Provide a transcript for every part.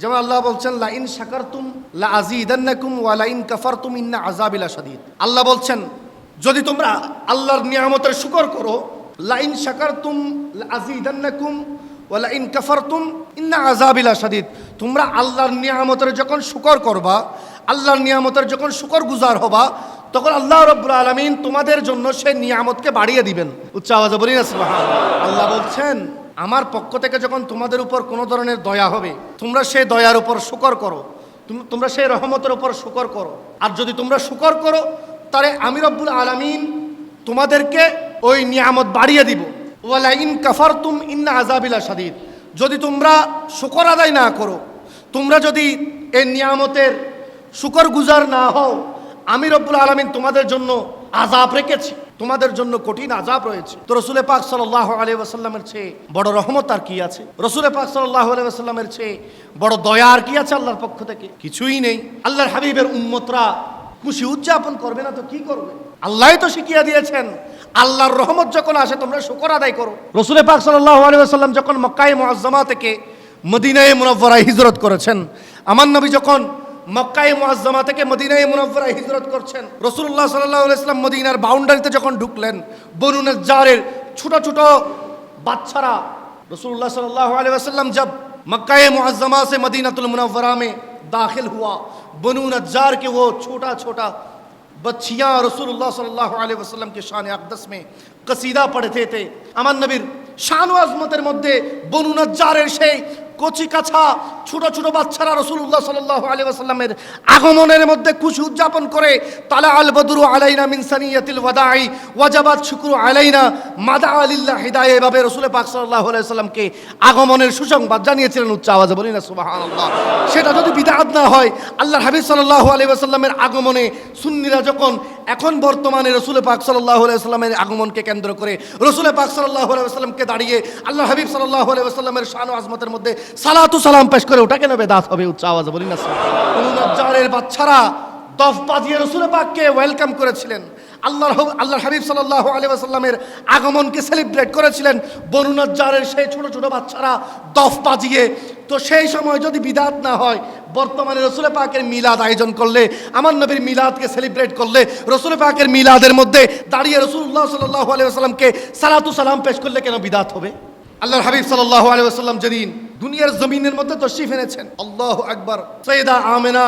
যেমন আল্লাহ বলছেন, লাইন শাকারতুম লা আজিদান্নাকুম ওয়া লাইন কাফারতুম ইন্না আযাবিলা শাদীদ। আল্লাহ বলছেন, যদি তোমরা আল্লাহর নিয়ামতের শুকর করো, লাইন শাকারতুম লা আজিদান্নাকুম ওয়া লাইন কাফারতুম ইন্না আযাবিলা শাদীদ। তোমরা আল্লাহর নিয়ামতের যখন শুকর করবা, আল্লাহর নিয়ামতের যখন শুকর গুজার হবা, তখন আল্লাহ রব্বুল আলমিন তোমাদের জন্য সে নিয়ামতকে বাড়িয়ে দিবেন। উচ্চ আওয়াজে বলি না আল্লাহ বলছেন আমার পক্ষ থেকে যখন তোমাদের উপর কোনো ধরনের দয়া হবে, তোমরা সেই দয়ার উপর শুকর করো। তোমরা সেই রহমতের উপর শুকর করো। আর যদি তোমরা শুকর করো, তাহলে আমি রব্বুল আলমিন তোমাদেরকে ওই নিয়ামত বাড়িয়ে দিব। ওয়ালাইন কাফার তুম ইন্না আজাবিলা সাদিদ যদি তোমরা শুকর আদায় না করো, তোমরা যদি এই নিয়ামতের শুকর গুজার না হও, আমি রব্বুল আলমিন তোমাদের জন্য আজাব রেখেছি। তোমাদের জন্য কঠিন আজাব রয়েছে। তো রসুলে পাক সাল্লাহ আলী ওয়াসাল্লামের চেয়ে বড় রহমত আর কি আছে? রসুলে পাক সাল্লাহ আলী ওয়াসাল্লামের চেয়ে বড় দয়া আর কি আছে আল্লাহর পক্ষ থেকে? কিছুই নেই। আল্লাহর হাবিবের উম্মতরা খুশি উদযাপন করবে না তো কি করবে? আল্লাহ তো শিখিয়ে দিয়েছেন, আল্লাহর রহমত যখন আসে তোমরা শুকর আদায় করো। রসুলে পাক সাল্লাহ আলী ওয়াসাল্লাম যখন মক্কায় মুআজ্জামা থেকে মদিনায় মুনব্বরায় হিজরত করেছেন, আমার নবী যখন মক্কায় মুআজ্জামা থেকে মদিনায় মুনব্বরায় হিজরত করছেন রসুল্লাহ সাল্লাহ ইসলাম মদিনার বাউন্ডারিতে যখন ঢুকলেন বনু নজ্জারের ছোট ছোট বাচ্চারা रसूलुल्लाह सल्लल्लाहु अलैहि वसल्लम जब मक्का मुअज्जमा से मदीनतुल मुनव्वरा में दाखिल हुआ बनु नज्जार के वो छोटा छोटा बच्चियाँ रसूलुल्लाह सल्लल्लाहु अलैहि वसल्लम के शान अकदस में कसीदा पढ़ते थे আমার নবীর শান ও আজমতের মধ্যে বনু নজ্জারের সেই কচি কাছা ছোট ছোট বাচ্চারা রসুল্লাহ সাল্লাহ আলী আসাল্লামের আগমনের মধ্যে খুশি উদযাপন করে, তালা আল বদরু আলাইনা মিনসানিয়াতিল ওয়াদাই, ওয়াজাবাত শুক্রু আলাইনা, মাদা আলিল্লাহ হিদায়, এভাবে রসুল পাক সাল্লাহ আলাই সাল্লামকে আগমনের সুসংবাদ জানিয়েছিলেন উচ্চ আওয়াজে, বলি না সুবাহান সেটা যদি বিদাত না হয় আল্লাহ হাবিব সাল্লাহ আলী আসাল্লামের আগমনে সুন্নিরা যখন এখন বর্তমানে রসুল পাক সাল্লাহ সাল্লামের আগমনকে কেন্দ্র করে রসুল পাক সাল্লাহ সাল্লামকে দাঁড়িয়ে আল্লাহ হাবিব সাল্লাহ সাল্লামের শান আজমতের মধ্যে সালাতু সালাম পেশ করে ওটা কেন বেদাত হবে, উচ্চ আওয়াজ বলি না বাচ্চারা দফ বাজিয়ে রসুল পাককে ওয়েলকাম করেছিলেন। আল্লাহ আল্লাহর হাবিব সাল্লাহ আলী আসাল্লামের আগমনকে সেলিব্রেট করেছিলেন। বনু নজ্জারের সেই ছোট ছোট বাচ্চারা দফ বাজিয়ে, তো সেই সময় যদি বিদাত না হয়, বর্তমানে রসুল পাকের মিলাদ আয়োজন করলে, আমার নবীর মিলাদকে সেলিব্রেট করলে, রসুল পাকের মিলাদের মধ্যে দাঁড়িয়ে রসুল্লাহ সাল্লাহ আলী আসাল্লামকে সালাতু সালাম পেশ করলে কেন বিদাত হবে? আল্লাহর হাবিব সাল্লাহ আলী আসাল্লাম যেদিন দুনিয়ার জমিনের মধ্যে তশরিফ এনেছেন, আল্লাহ আকবার, সৈয়দা আমেনা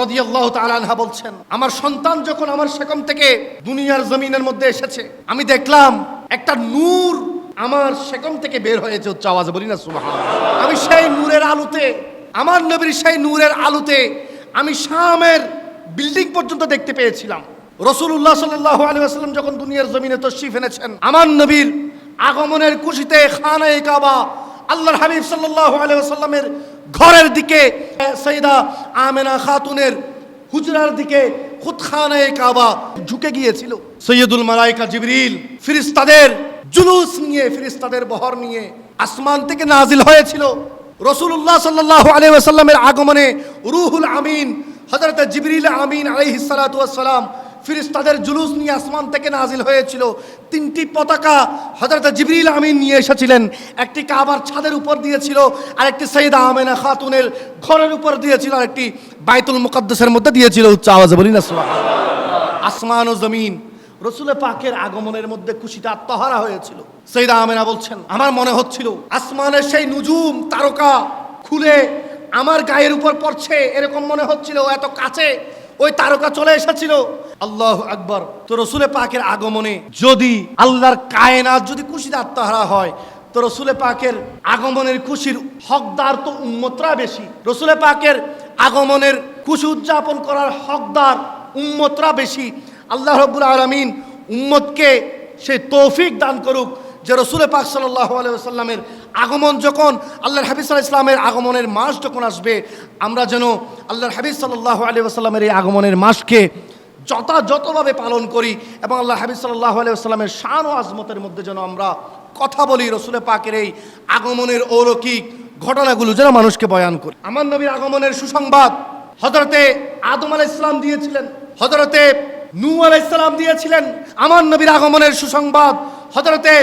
রদিয়াল্লাহ তালানহা বলছেন, আমার সন্তান যখন আমার সেকম থেকে দুনিয়ার জমিনের মধ্যে এসেছে, আমি দেখলাম একটা নূর আমার সেকম থেকে বের হয়েছে উচ্চ আওয়াজে বলি না সুবাহ আমি সেই নূরের আলোতে, আমার নবীর সেই নূরের আলোতে, আমি শামের বিল্ডিং পর্যন্ত দেখতে পেয়েছিলাম। রসুল্লাহ সাল্লাহ আলী আসাল্লাম যখন দুনিয়ার জমিনে তশরিফ এনেছেন, আমার নবীর আগমনের খুশিতে খানায় কাবা, আল্লাহর হাবিব সাল্লাহ আলাইসাল্লামের ঘরের দিকে সৈদা আমেনা খাতুনের হুজরার দিকে, খুদখানায় কাবা ঝুঁকে গিয়েছিল। সৈয়দুল মালাইকা জিবরিল ফিরিস্তাদের জুলুস নিয়ে, ফিরিস্তাদের বহর নিয়ে আসমান থেকে নাজিল হয়েছিল। রসুল্লাহ সাল্লাহ আলাইসাল্লামের আগমনে রুহুল আমিন হজরত জিবরিল আমিন আলাইহিস সালাতু ওয়াস সালাম ফিরিস্তাদের জুলুস নিয়ে আসমান থেকে নাজিল হয়েছিল। তিনটি পতাকা হজরত জিবরিল আমিন নিয়ে এসেছিলেন। একটি কাবার ছাদের উপর দিয়েছিল আর একটি সৈয়দা আমেনা খাতুনের ঘরের উপর দিয়েছিল আর একটি বাইতুল মুকদ্দাসের মধ্যে দিয়েছিল উচ্চ আওয়াজে বলি না আসমান ও জমিন, রসুল পাকের আগমনের মধ্যে খুশিতে আত্মহারা হয়েছিল। সৈয়দা আমেনা বলছেন, আমার মনে হচ্ছিল, আসমানের সেই নুজুম তারকা খুলে আমার গায়ের উপর পড়ছে, এরকম মনে হচ্ছিল এত কাছে ওই তারকা চলে এসেছিল। আল্লাহ আকবর। তো রসুলে পাকের আগমনে যদি আল্লাহর কায়নাত যদি খুশিতে আত্মহারা হয়, তো রসুলে পাকের আগমনের খুশির হকদার তো উম্মতরা বেশি। রসুলে পাকের আগমনের খুশি উদযাপন করার হকদার উম্মতরা বেশি। আল্লাহ রব্বুল আলমিন উম্মতকে সে তৌফিক দান করুক যে রসুল পাক সাল্লাহ আলাইসাল্লামের আগমন যখন আল্লাহর হাবিজ সাল্লাহ ইসলামের আগমনের মাস যখন আসবে, আমরা যেন আল্লাহর হাবিজ সাল্লাহ আলী আসাল্লামের এই আগমনের মাসকে যথাযথভাবে পালন করি এবং আল্লাহ হাবিজ সাল্লাহ আলাইসাল্লামের শান ও আজমতের মধ্যে যেন আমরা কথা বলি রসুল পাকের এই আগমনের অলৌকিক ঘটনাগুলো যেন মানুষকে বয়ান করি। আমার নবীর আগমনের সুসংবাদ হজরতে আদম আলাহ ইসলাম দিয়েছিলেন হজরতে নূ আলাহ ইসলাম দিয়েছিলেন। আমার নবীর আগমনের সুসংবাদ হজরতে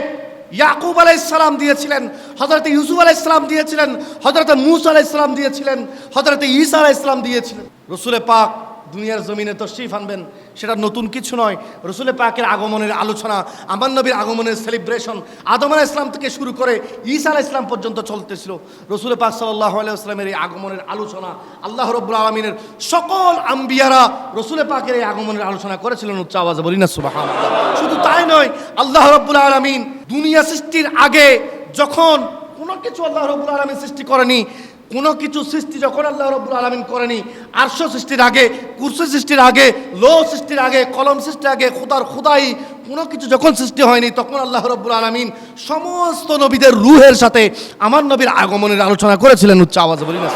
ইয়াকুব আলাইসালাম দিয়েছিলেন হজরত ইউসুফ আলাইসালাম দিয়েছিলেন হজরত মুসা আলাইসালাম দিয়েছিলেন হজরত ঈসা আলাইসালাম দিয়েছিলেন। রসুলে পাক দুনিয়ার জমিনে তশরিফ আনবেন, সেটা নতুন কিছু নয়। রসুলে পাকের আগমনের আলোচনা, আমার নবীর আগমনের সেলিব্রেশন আদম আলাহ ইসলাম থেকে শুরু করে ঈসা আলাহ ইসলাম পর্যন্ত চলতেছিল। রসুলে পাক সাল্লাহ আলাইসলামের এই আগমনের আলোচনা, আল্লাহ রব্বুল আলমিনের সকল আম্বিয়ারা রসুলে পাকের এই আগমনের আলোচনা করেছিলেন উচ্চ আওয়াজে বলি না শুধু তাই নয়, আল্লাহ রব্বুল আলমিন দুনিয়া সৃষ্টির আগে যখন কোনো কিছু আল্লাহ রব্বুল আলমিন সৃষ্টি করেনি, কোনো কিছু সৃষ্টি যখন আল্লাহ রব্বুল আলমিন করেনি, আরশ সৃষ্টির আগে, কুরসি সৃষ্টির আগে লো সৃষ্টির আগে, কলম সৃষ্টির আগে, খুদার খুদাই কোনো কিছু যখন সৃষ্টি হয়নি, তখন আল্লাহ রব্বুল আলমিন সমস্ত নবীদের রুহের সাথে আমার নবীর আগমনের আলোচনা করেছিলেন। উচ্চ আওয়াজে বলি না